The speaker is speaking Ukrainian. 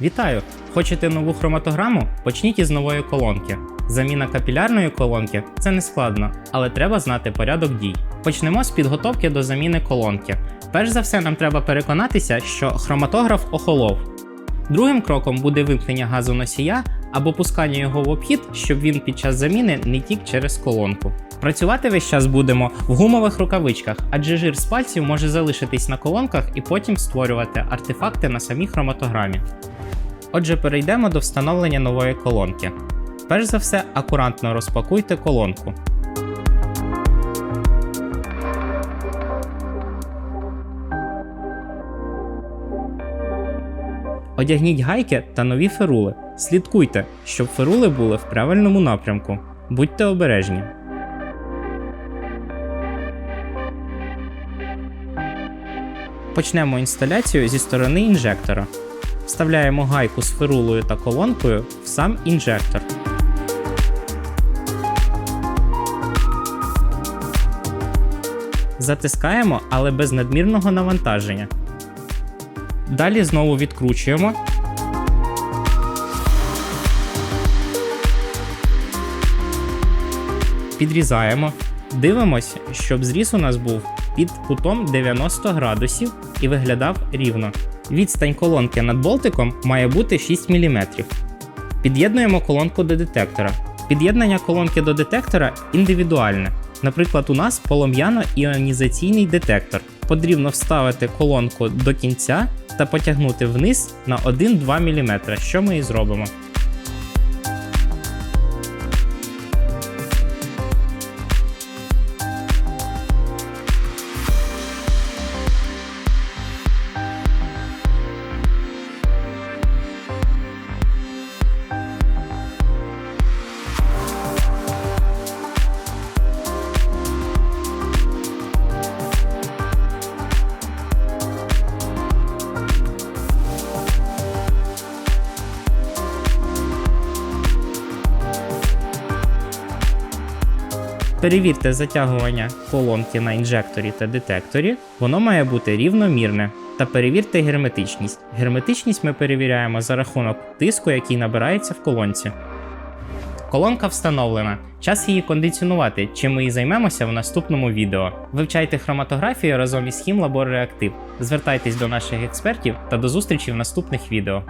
Вітаю! Хочете нову хроматограму? Почніть із нової колонки. Заміна капілярної колонки це не складно, але треба знати порядок дій. Почнемо з підготовки до заміни колонки. Перш за все, нам треба переконатися, що хроматограф охолов. Другим кроком буде вимкнення газу носія або пускання його в обхід, щоб він під час заміни не тік через колонку. Працювати весь час будемо в гумових рукавичках, адже жир з пальців може залишитись на колонках і потім створювати артефакти на самій хроматограмі. Отже, перейдемо до встановлення нової колонки. Перш за все, акуратно розпакуйте колонку. Одягніть гайки та нові ферули. Слідкуйте, щоб ферули були в правильному напрямку. Будьте обережні. Почнемо інсталяцію зі сторони інжектора. Вставляємо гайку з ферулою та колонкою в сам інжектор. Затискаємо, але без надмірного навантаження. Далі знову відкручуємо. Підрізаємо. Дивимось, щоб зріз у нас був під кутом 90 градусів і виглядав рівно. Відстань колонки над болтиком має бути 6 мм. Під'єднуємо колонку до детектора. Під'єднання колонки до детектора індивідуальне. Наприклад, у нас полум'яно-іонізаційний детектор. Потрібно вставити колонку до кінця та потягнути вниз на 1-2 мм, що ми і зробимо. Перевірте затягування колонки на інжекторі та детекторі, воно має бути рівномірне. Та перевірте герметичність. Герметичність ми перевіряємо за рахунок тиску, який набирається в колонці. Колонка встановлена. Час її кондиціонувати, чим ми і займемося в наступному відео. Вивчайте хроматографію разом із Хімлабор Реактив. Звертайтесь до наших експертів та до зустрічі в наступних відео.